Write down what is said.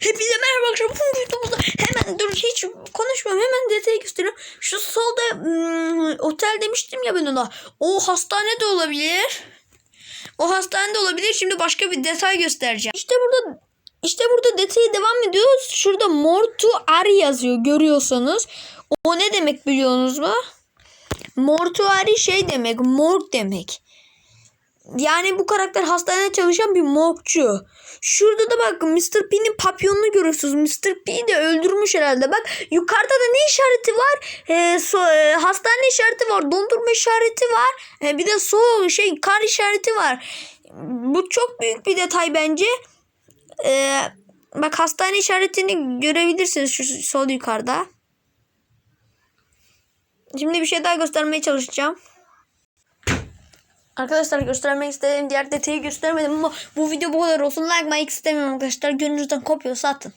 Hepinize merhaba arkadaşlar. Videomuzda hemen dur hiç konuşmuyorum. Hemen detayı gösteriyorum. Şu solda hmm, otel demiştim ya ben ona. O hastane de olabilir. O hastane de olabilir. Şimdi başka bir detay göstereceğim. İşte burada işte burada detayı devam ediyoruz. Şurada mortuary yazıyor görüyorsanız. O ne demek biliyorsunuz mu? Mortuary şey demek, morg demek. Yani bu karakter hastanede çalışan bir morgcu. Şurada da bak Mr. P'nin papyonunu görüyorsunuz. Mr. P de öldürmüş herhalde. Bak yukarıda da ne işareti var? Ee, so, e, hastane işareti var. Dondurma işareti var. Ee, bir de soğuk şey kar işareti var. Bu çok büyük bir detay bence. Ee, bak hastane işaretini görebilirsiniz şu sol yukarıda. Şimdi bir şey daha göstermeye çalışacağım. Arkadaşlar göstermek istediğim diğer detayı göstermedim ama bu video bu kadar olsun. Like like istemiyorum arkadaşlar. Gönlünüzden kopuyorsa atın.